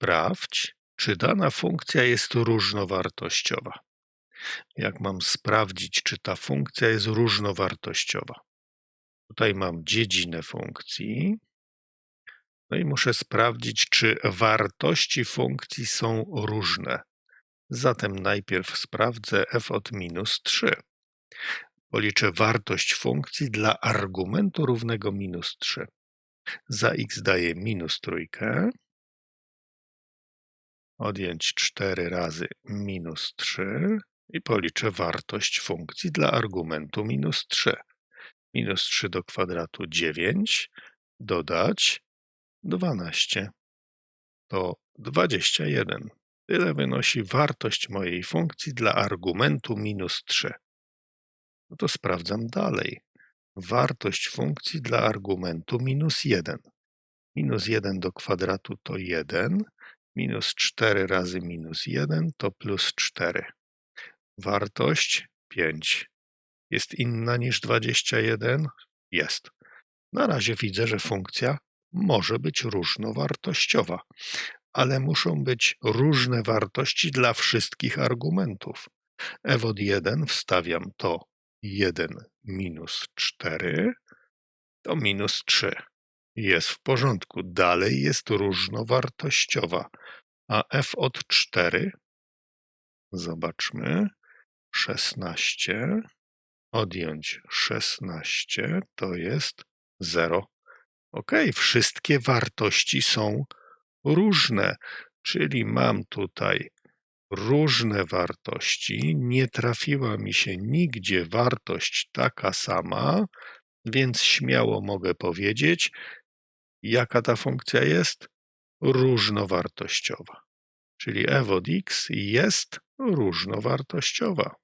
Sprawdź, czy dana funkcja jest różnowartościowa. Jak mam sprawdzić, czy ta funkcja jest różnowartościowa? Tutaj mam dziedzinę funkcji. No i muszę sprawdzić, czy wartości funkcji są różne. Zatem najpierw sprawdzę f od minus 3. Policzę wartość funkcji dla argumentu równego minus 3. Za x daję minus trójkę. Odjąć 4 razy minus 3 i policzę wartość funkcji dla argumentu minus 3. Minus 3 do kwadratu 9, dodać 12. To 21. Tyle wynosi wartość mojej funkcji dla argumentu minus 3. No to sprawdzam dalej. Wartość funkcji dla argumentu minus 1. Minus 1 do kwadratu to 1. Minus 4 razy minus 1 to plus 4. Wartość 5. Jest inna niż 21? Jest. Na razie widzę, że funkcja może być różnowartościowa, ale muszą być różne wartości dla wszystkich argumentów. f od 1 wstawiam to 1 minus 4, to minus 3. Jest w porządku, dalej jest różnowartościowa. A f od 4, zobaczmy, 16, odjąć 16 to jest 0. Ok, wszystkie wartości są różne, czyli mam tutaj różne wartości. Nie trafiła mi się nigdzie wartość taka sama, więc śmiało mogę powiedzieć, jaka ta funkcja jest różnowartościowa. Czyli f od x jest różnowartościowa.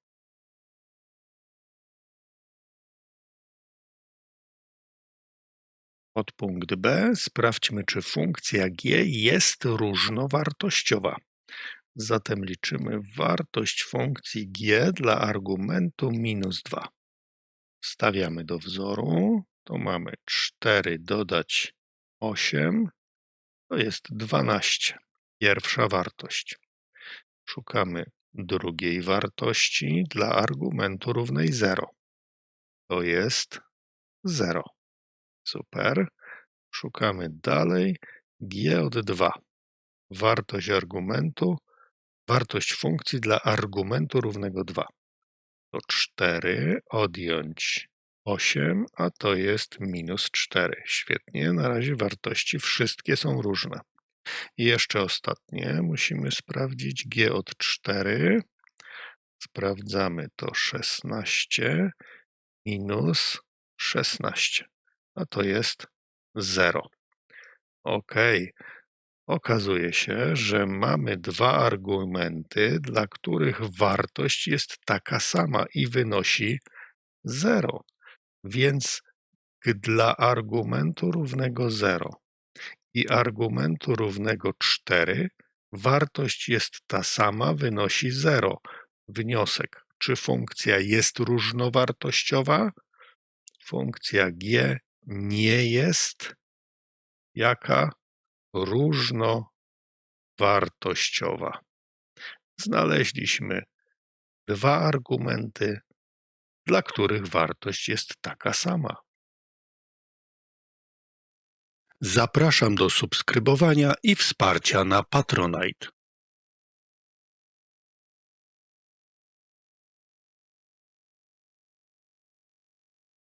Podpunkt B. Sprawdźmy, czy funkcja g jest różnowartościowa. Zatem liczymy wartość funkcji g dla argumentu minus 2. Wstawiamy do wzoru. To mamy 4 dodać 8. To jest 12. Pierwsza wartość. Szukamy drugiej wartości dla argumentu równej 0. To jest 0. Super. Szukamy dalej. G od 2. Wartość argumentu, wartość funkcji dla argumentu równego 2. To 4 odjąć 8, a to jest minus 4. Świetnie, na razie wartości wszystkie są różne. I jeszcze ostatnie, musimy sprawdzić G od 4. Sprawdzamy to 16 minus 16 a to jest 0. OK. Okazuje się, że mamy dwa argumenty, dla których wartość jest taka sama i wynosi 0. Więc dla argumentu równego 0 i argumentu równego 4 wartość jest ta sama, wynosi 0. Wniosek, czy funkcja jest różnowartościowa? Funkcja g nie jest jaka różnowartościowa. Znaleźliśmy dwa argumenty, dla których wartość jest taka sama. Zapraszam do subskrybowania i wsparcia na Patronite.